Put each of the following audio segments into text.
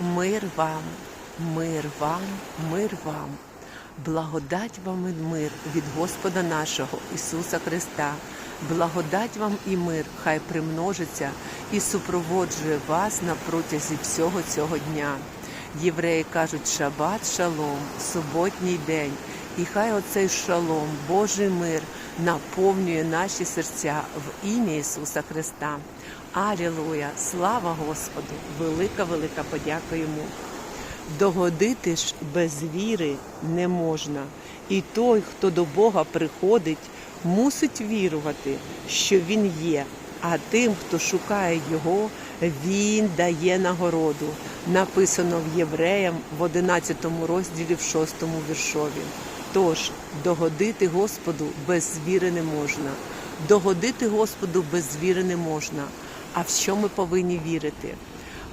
Мир вам, мир вам, мир вам. Благодать вам і мир від Господа нашого Ісуса Христа. Благодать вам і мир, хай примножиться і супроводжує вас на протязі всього цього дня. Євреї кажуть шабат, шалом, суботній день. І хай оцей шалом, Божий мир наповнює наші серця в ім'я Ісуса Христа. Алілуя! Слава Господу! Велика, велика подяка йому. Догодити ж без віри не можна. І той, хто до Бога приходить, мусить вірувати, що Він є, а тим, хто шукає Його, Він дає нагороду. Написано в Євреям в 11 розділі в 6 віршові. Тож догодити Господу без віри не можна. Догодити Господу без віри не можна. А в що ми повинні вірити?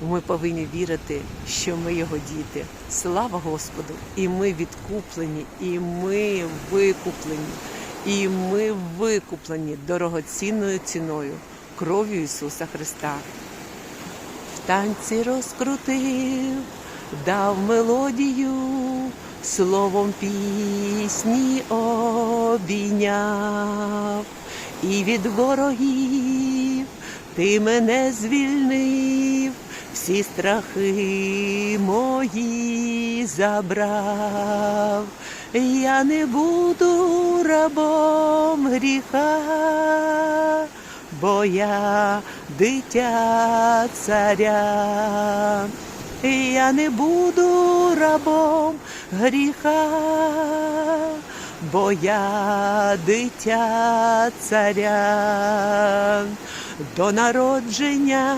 Ми повинні вірити, що ми його діти. Слава Господу! І ми відкуплені, і ми викуплені, і ми викуплені дорогоцінною ціною кров'ю Ісуса Христа. В танці розкрутив, дав мелодію, словом пісні обійняв, і від ворогів ти мене звільнив, всі страхи мої забрав. Я не буду рабом гріха, бо я дитя царя. Я не буду рабом гріха, бо я дитя царя. До народження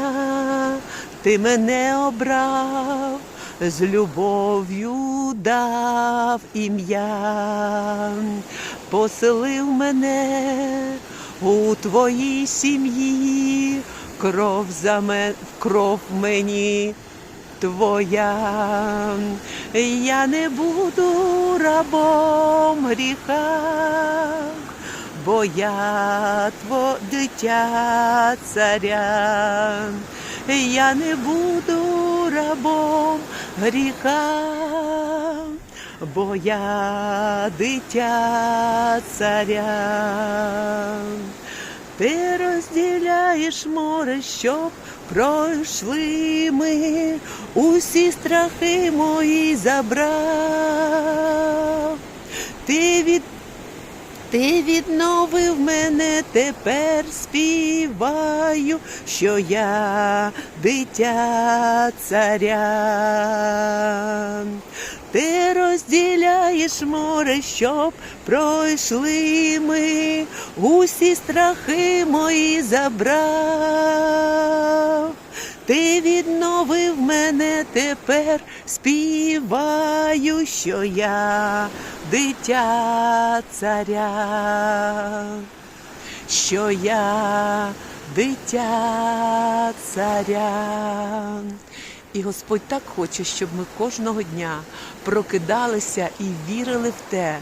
ти мене обрав, з любов'ю дав ім'я, поселив мене у твоїй сім'ї, кров за мен, кров мені твоя. Я не буду рабом гріха, бо я тво дитя царя. Я не буду рабом гріха, бо я дитя царя. Ти розділяєш море, щоб пройшли ми, усі страхи мої забрав. Ти від ти відновив мене, тепер співаю, що я дитя царя. Ти розділяєш море, щоб пройшли ми, усі страхи мої забрав. Ти відновив мене, тепер співаю, що я дитя царя, що я дитя царя. І Господь так хоче, щоб ми кожного дня прокидалися і вірили в те,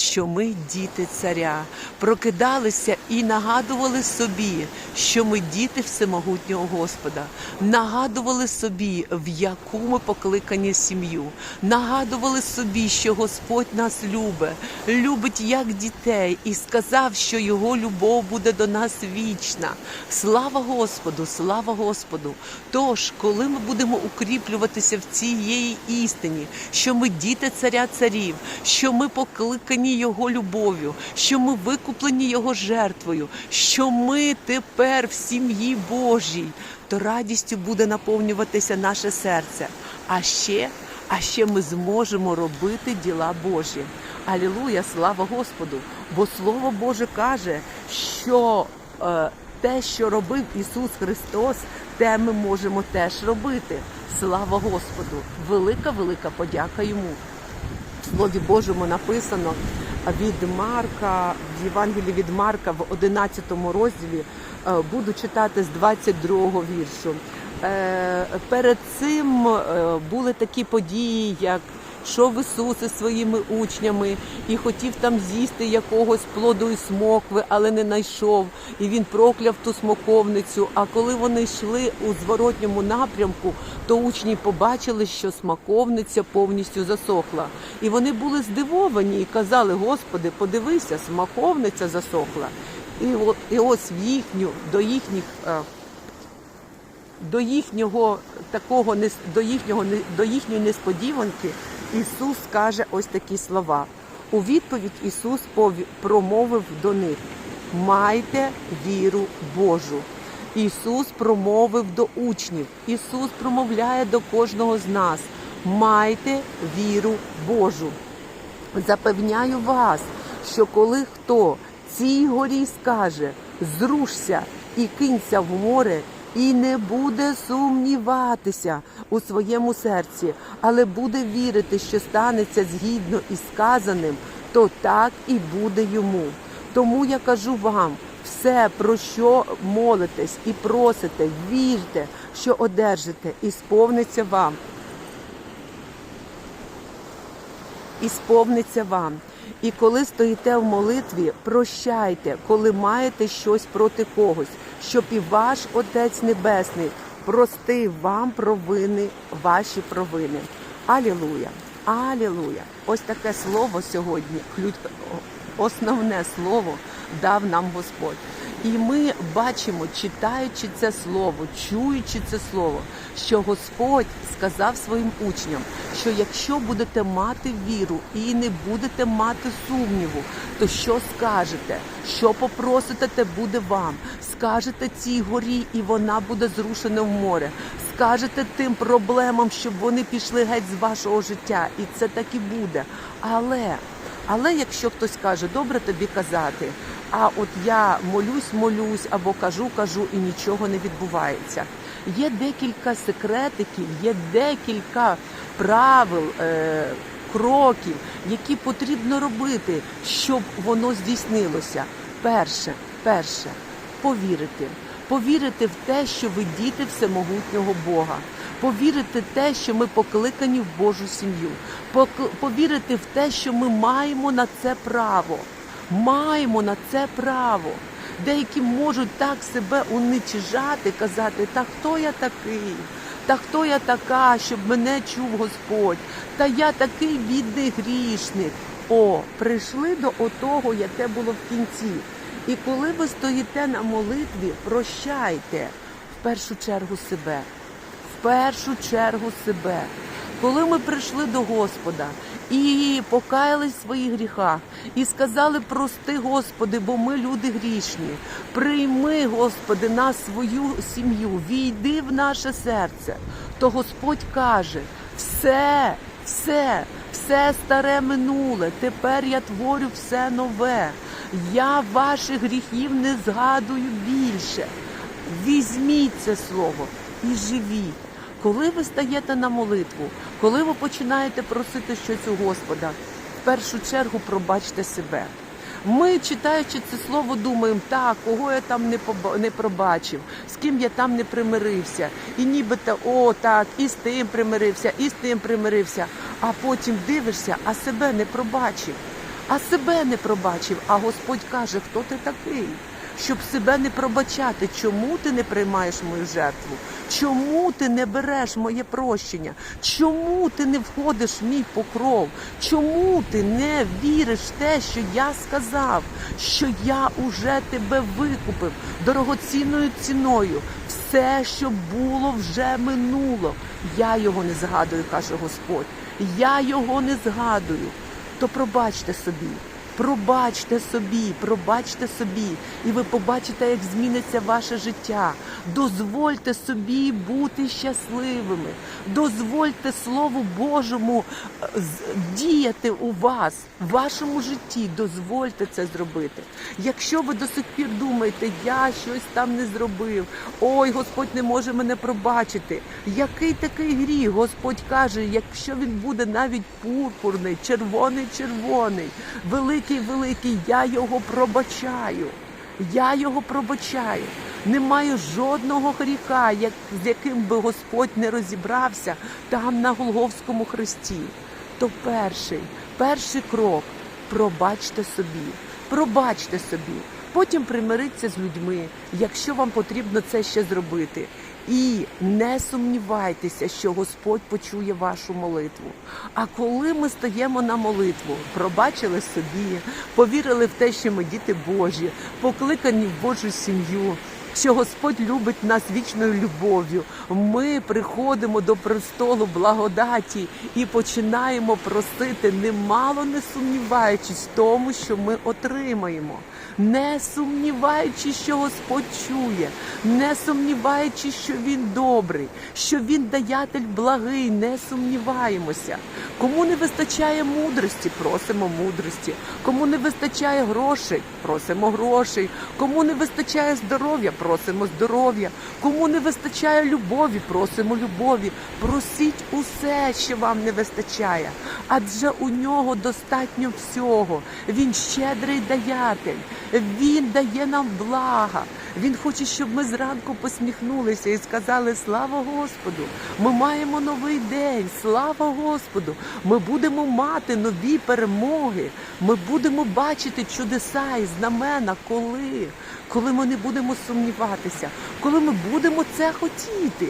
що ми діти царя, прокидалися і нагадували собі, що ми діти всемогутнього Господа, нагадували собі, в яку ми покликані сім'ю, нагадували собі, що Господь нас любить, любить як дітей, і сказав, що Його любов буде до нас вічна. Слава Господу, слава Господу! Тож, коли ми будемо укріплюватися в цієї істині, що ми діти царя царів, що ми покликані Його любов'ю, що ми викуплені Його жертвою, що ми тепер в сім'ї Божій, то радістю буде наповнюватися наше серце. А ще, а ще ми зможемо робити діла Божі. Алілуя, слава Господу! Бо Слово Боже каже, що е, те, що робив Ісус Христос, те ми можемо теж робити. Слава Господу! Велика, велика подяка йому. Слові Божому написано від Марка, в Євангелії від Марка в 11 розділі е, буду читати з 22 віршу. Е, Перед цим е, були такі події, як йшов Ісус із своїми учнями і хотів там з'їсти якогось плоду і смокви, але не знайшов. І він прокляв ту смоковницю. А коли вони йшли у зворотньому напрямку, то учні побачили, що смаковниця повністю засохла. І вони були здивовані і казали: Господи, подивися, смаковниця засохла. І, о- і ось в їхню до їхніх. е, до їхнього такого до їхнього до їхньої несподіванки Ісус каже ось такі слова. У відповідь Ісус промовив до них: Майте віру Божу. Ісус промовив до учнів. Ісус промовляє до кожного з нас: Майте віру Божу. Запевняю вас, що коли хто цій горі скаже зрушся і кинься в море, і не буде сумніватися у своєму серці, але буде вірити, що станеться згідно із сказаним, то так і буде йому. Тому я кажу вам, все, про що молитесь і просите, вірте, що одержите, і сповниться вам. і сповниться вам. І коли стоїте в молитві, прощайте, коли маєте щось проти когось, щоб і ваш Отець Небесний простив вам провини, ваші провини. Алілуя! Алілуя! Ось таке слово сьогодні, основне слово дав нам Господь. І ми бачимо, читаючи це слово, чуючи це слово, що Господь сказав своїм учням, що якщо будете мати віру і не будете мати сумніву, то що скажете, що попросите, те буде вам. Скажете цій горі, і вона буде зрушена в море. Скажете тим проблемам, щоб вони пішли геть з вашого життя, і це так і буде. Але але якщо хтось каже, добре тобі казати, а от я молюсь, молюсь або кажу, кажу, і нічого не відбувається. Є декілька секретиків, є декілька правил, е, кроків, які потрібно робити, щоб воно здійснилося. Перше, перше, повірити. Повірити в те, що ви діти всемогутнього Бога. Повірити в те, що ми покликані в Божу сім'ю. Повірити в те, що ми маємо на це право. Маємо на це право. Деякі можуть так себе уничижати, казати, та хто я такий? Та хто я така, щоб мене чув Господь? Та я такий бідний грішник. О, прийшли до отого, яке було в кінці. І коли ви стоїте на молитві, прощайте в першу чергу себе. В першу чергу себе. Коли ми прийшли до Господа і покаялись в своїх гріхах, і сказали, прости, Господи, бо ми люди грішні. Прийми, Господи, на свою сім'ю, війди в наше серце. То Господь каже: все, все, все старе минуле, тепер я творю все нове. Я ваших гріхів не згадую більше. Візьміть це слово і живіть. Коли ви стаєте на молитву, коли ви починаєте просити щось у Господа, в першу чергу пробачте себе. Ми, читаючи це слово, думаємо, так, кого я там не не пробачив, з ким я там не примирився, і нібито о, так, і з тим примирився, і з тим примирився. А потім дивишся, а себе не пробачив, а себе не пробачив. А Господь каже, хто ти такий? Щоб себе не пробачати. Чому ти не приймаєш мою жертву? Чому ти не береш моє прощення? Чому ти не входиш в мій покров? Чому ти не віриш в те, що я сказав, що я уже тебе викупив дорогоцінною ціною? Все, що було, вже минуло. Я його не згадую, каже Господь. Я його не згадую. То пробачте собі. Пробачте собі, пробачте собі, і ви побачите, як зміниться ваше життя. Дозвольте собі бути щасливими. Дозвольте Слову Божому е, діяти у вас, в вашому житті. Дозвольте це зробити. Якщо ви до сих пір думаєте, я щось там не зробив, ой, Господь не може мене пробачити. Який такий гріх? Господь каже, якщо він буде навіть пурпурний, червоний, червоний, великий, великий, я його пробачаю. Я його пробачаю. Немає жодного гріха, як, з яким би Господь не розібрався там на Голговському хресті. то перший, перший крок пробачте собі, пробачте собі. Потім примириться з людьми, якщо вам потрібно це ще зробити. І не сумнівайтеся, що Господь почує вашу молитву. А коли ми стаємо на молитву, пробачили собі, повірили в те, що ми діти Божі, покликані в Божу сім'ю, що Господь любить нас вічною любов'ю. Ми приходимо до престолу благодаті і починаємо просити, немало не сумніваючись в тому, що ми отримаємо, не сумніваючись, що Господь чує, не сумніваючись, що Він добрий, що Він даятель благий, не сумніваємося. Кому не вистачає мудрості, просимо мудрості. Кому не вистачає грошей, просимо грошей. Кому не вистачає здоров'я, просимо здоров'я. Кому не вистачає любові, просимо любові. Просіть усе, що вам не вистачає, адже у нього достатньо всього. Він щедрий даятель, він дає нам блага. Він хоче, щоб ми зранку посміхнулися і сказали Слава Господу! Ми маємо новий день, слава Господу! Ми будемо мати нові перемоги. Ми будемо бачити чудеса і знамена, коли, коли ми не будемо сумніватися, коли ми будемо це хотіти.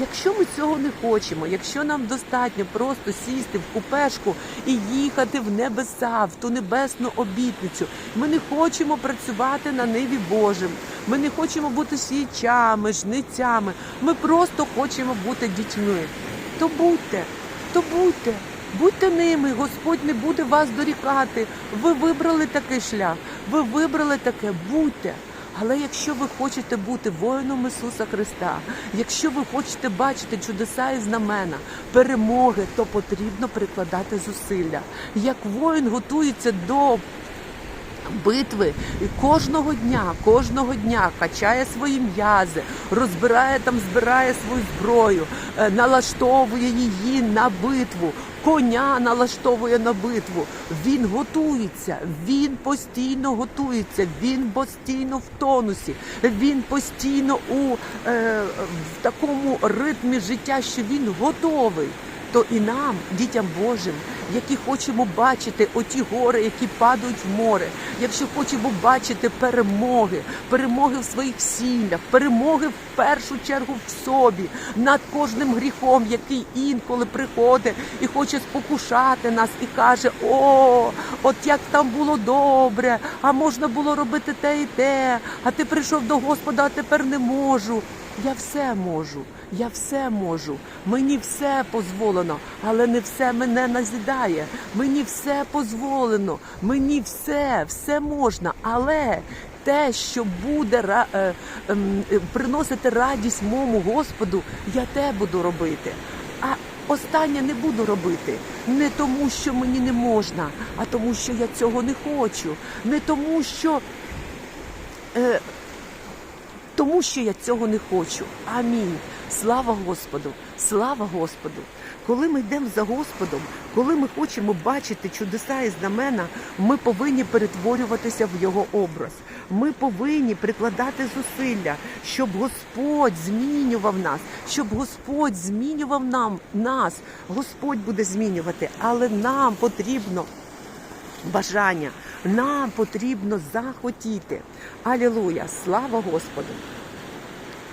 Якщо ми цього не хочемо, якщо нам достатньо просто сісти в купешку і їхати в небеса, в ту небесну обітницю, ми не хочемо працювати на ниві Божим. Ми не хочемо бути сіячами, жницями. Ми просто хочемо бути дітьми. То будьте, то будьте, будьте ними. Господь не буде вас дорікати. Ви вибрали такий шлях, ви вибрали таке, будьте. Але якщо ви хочете бути воїном Ісуса Христа, якщо ви хочете бачити чудеса і знамена, перемоги, то потрібно прикладати зусилля. Як воїн готується до битви і кожного дня, кожного дня качає свої м'язи, розбирає там, збирає свою зброю, е, налаштовує її на битву. Коня налаштовує на битву. Він готується, він постійно готується, він постійно в тонусі, він постійно у е, в такому ритмі життя, що він готовий. То і нам, дітям Божим, які хочемо бачити оті гори, які падають в море, якщо хочемо бачити перемоги, перемоги в своїх сім'ях, перемоги в першу чергу в собі, над кожним гріхом, який інколи приходить і хоче спокушати нас, і каже: О, от як там було добре, а можна було робити те і те, а ти прийшов до Господа, а тепер не можу. Я все можу, я все можу. Мені все дозволено, але не все мене назідає. Мені все дозволено, мені все, все можна, але. Те, що буде е, е, приносити радість моєму Господу, я те буду робити. А останнє не буду робити не тому, що мені не можна, а тому, що я цього не хочу, не тому, що. Е, тому що я цього не хочу. Амінь. Слава Господу! Слава Господу! Коли ми йдемо за Господом, коли ми хочемо бачити чудеса і знамена, ми повинні перетворюватися в Його образ. Ми повинні прикладати зусилля, щоб Господь змінював нас, щоб Господь змінював нам нас. Господь буде змінювати, але нам потрібно бажання. Нам потрібно захотіти. Алілуя! Слава Господу!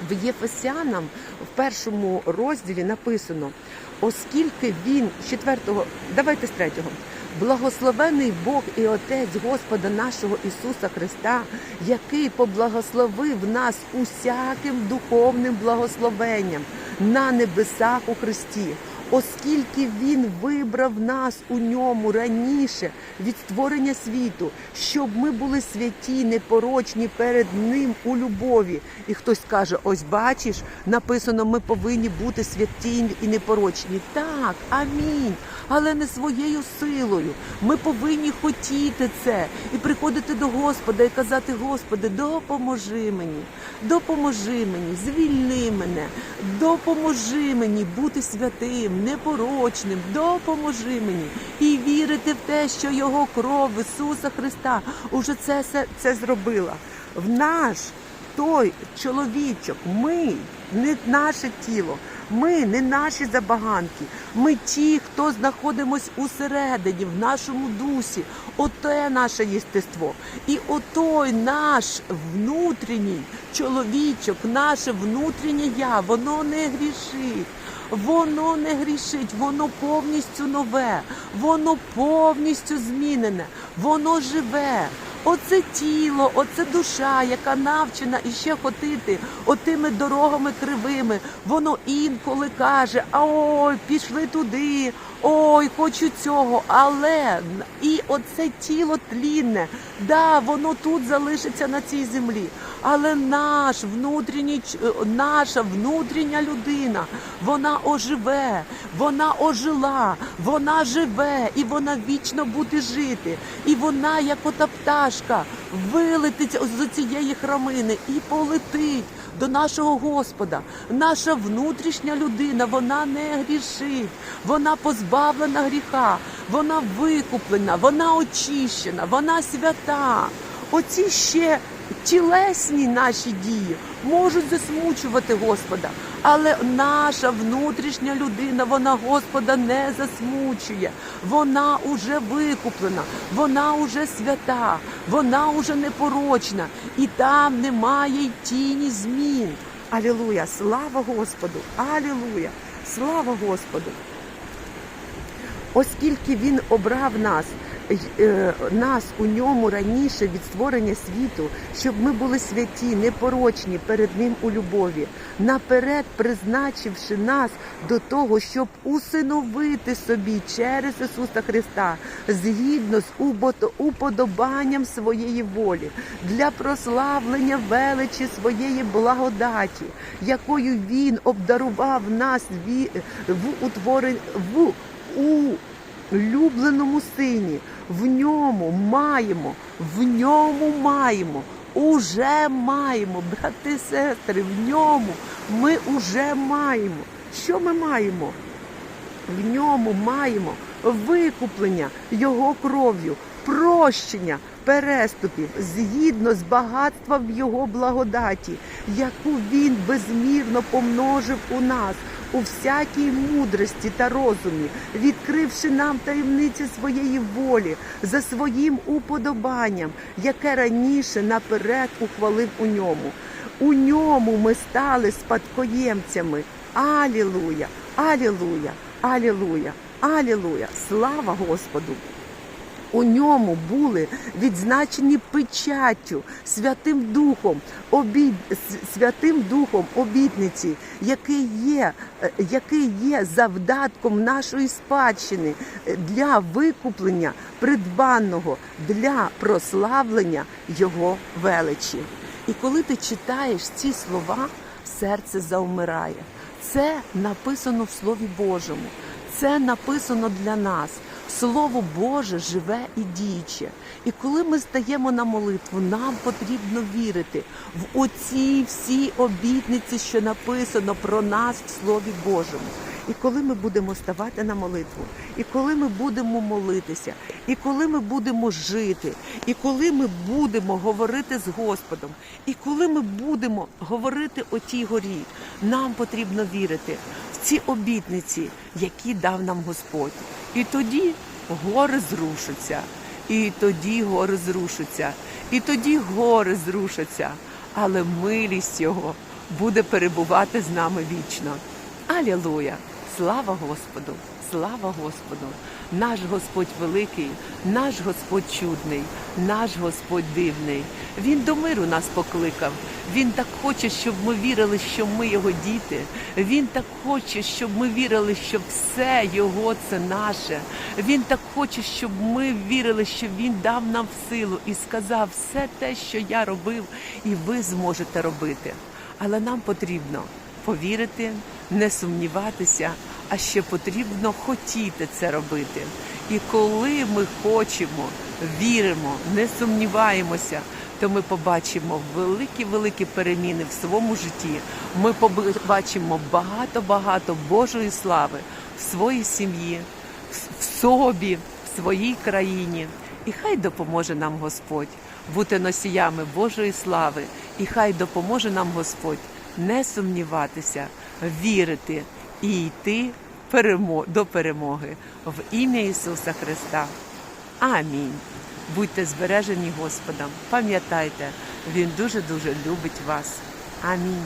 В Єфесянам в першому розділі написано, оскільки він четвертого, давайте з третього. Благословений Бог і Отець Господа нашого Ісуса Христа, який поблагословив нас усяким духовним благословенням на небесах у Христі, оскільки Він вибрав нас у ньому раніше від створення світу, щоб ми були святі, непорочні перед Ним у любові. І хтось каже: ось бачиш, написано, ми повинні бути святі і непорочні. Так, амінь. Але не своєю силою. Ми повинні хотіти це і приходити до Господа і казати: Господи, допоможи мені, допоможи мені, звільни мене, допоможи мені бути святим, непорочним, допоможи мені і вірити в те, що Його кров Ісуса Христа уже це, це, це зробила. В наш той чоловічок, ми, не наше тіло, Ми не наші забаганки. Ми ті, хто знаходимось усередині, в нашому дусі. Оте наше єстество. І отой наш внутрішній чоловічок, наше внутрішнє я, воно не грішить. Воно не грішить, воно повністю нове, воно повністю змінене, воно живе. Оце тіло, оце душа, яка навчена іще ходити отими дорогами кривими. Воно інколи каже: а ой, пішли туди, ой, хочу цього. Але і оце тіло тлінне, да, воно тут залишиться на цій землі. Але наш внутрішній, е, наша внутрішня людина, вона оживе, вона ожила, вона живе і вона вічно буде жити. І вона, як ота пташка, вилетить з цієї храмини і полетить до нашого Господа. Наша внутрішня людина, вона не грішить, вона позбавлена гріха, вона викуплена, вона очищена, вона свята. Оці ще тілесні наші дії можуть засмучувати Господа, але наша внутрішня людина, вона Господа не засмучує. Вона уже викуплена, вона уже свята, вона уже непорочна, і там немає й тіні змін. Алілуя! Слава Господу! Алілуя! Слава Господу! Оскільки він обрав нас, нас у ньому раніше від створення світу, щоб ми були святі, непорочні перед ним у любові, наперед призначивши нас до того, щоб усиновити собі через Ісуса Христа, згідно з уподобанням своєї волі, для прославлення величі своєї благодаті, якою Він обдарував нас в утворен в у улюбленому сині. В ньому маємо, в ньому маємо, уже маємо, брати сестри, в ньому ми уже маємо. Що ми маємо? В ньому маємо викуплення його кров'ю, прощення переступів згідно з багатством його благодаті, яку він безмірно помножив у нас у всякій мудрості та розумі, відкривши нам таємниці своєї волі за своїм уподобанням, яке раніше наперед ухвалив у ньому. У ньому ми стали спадкоємцями. Алілуя! Алілуя! Алілуя! Алілуя! Слава Господу! У ньому були відзначені печаттю Святим Духом, обід, Святим Духом обітниці, який є, е, який є завдатком нашої спадщини е, для викуплення придбаного для прославлення Його величі. І коли ти читаєш ці слова, серце заумирає. Це написано в Слові Божому. Це написано для нас. Слово Боже живе і діюче. І коли ми стаємо на молитву, нам потрібно вірити в оці всі обітниці, що написано про нас в Слові Божому. І коли ми будемо ставати на молитву, і коли ми будемо молитися, і коли ми будемо жити, і коли ми будемо говорити з Господом, і коли ми будемо говорити о тій горі, нам потрібно вірити в ці обітниці, які дав нам Господь. І тоді гори зрушаться, і тоді гори зрушаться, і тоді гори зрушаться, але милість Його буде перебувати з нами вічно. Алілуя! Слава Господу! Слава Господу! Наш Господь великий, наш Господь чудний, наш Господь дивний. Він до миру нас покликав. Він так хоче, щоб ми вірили, що ми його діти. Він так хоче, щоб ми вірили, що все його це наше. Він так хоче, щоб ми вірили, що він дав нам силу і сказав все те, що я робив, і ви зможете робити. Але нам потрібно повірити, не сумніватися, а ще потрібно хотіти це робити. І коли ми хочемо, віримо, не сумніваємося, то ми побачимо великі-великі переміни в своєму житті. Ми побачимо багато-багато Божої слави в своїй сім'ї, в собі, в своїй країні. І хай допоможе нам Господь бути носіями Божої слави, і хай допоможе нам Господь не сумніватися, вірити і йти до перемоги в ім'я Ісуса Христа. Амінь. Будьте збережені Господом. Пам'ятайте, Він дуже-дуже любить вас. Амінь.